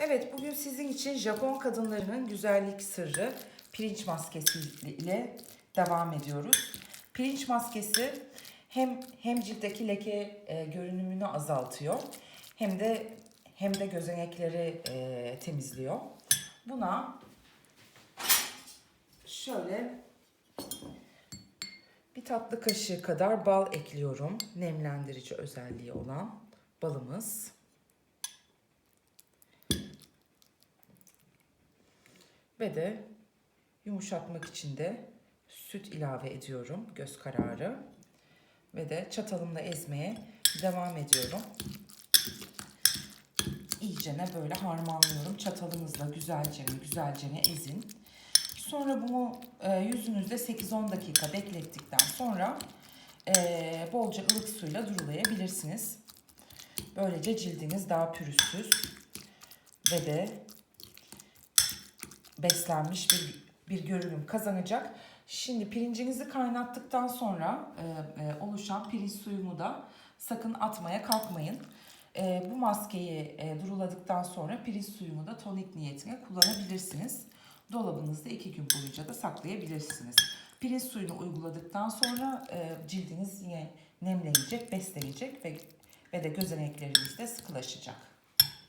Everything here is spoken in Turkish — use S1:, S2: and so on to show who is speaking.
S1: Evet bugün sizin için Japon kadınlarının güzellik sırrı pirinç maskesi ile devam ediyoruz. Pirinç maskesi hem hem ciltteki leke e, görünümünü azaltıyor hem de hem de gözenekleri e, temizliyor. Buna şöyle bir tatlı kaşığı kadar bal ekliyorum. Nemlendirici özelliği olan balımız. Ve de yumuşatmak için de süt ilave ediyorum göz kararı. Ve de çatalımla ezmeye devam ediyorum. İyicene böyle harmanlıyorum. Çatalınızla güzelce güzelce ezin. Sonra bunu e, yüzünüzde 8-10 dakika beklettikten sonra e, bolca ılık suyla durulayabilirsiniz. Böylece cildiniz daha pürüzsüz ve de beslenmiş bir, bir görünüm kazanacak. Şimdi pirincinizi kaynattıktan sonra e, e, oluşan pirinç suyunu da sakın atmaya kalkmayın. E, bu maskeyi e, duruladıktan sonra pirinç suyunu da tonik niyetine kullanabilirsiniz. Dolabınızda iki gün boyunca da saklayabilirsiniz. Pirinç suyunu uyguladıktan sonra e, cildiniz yine nemlenecek, beslenecek ve, ve de gözenekleriniz de sıkılaşacak.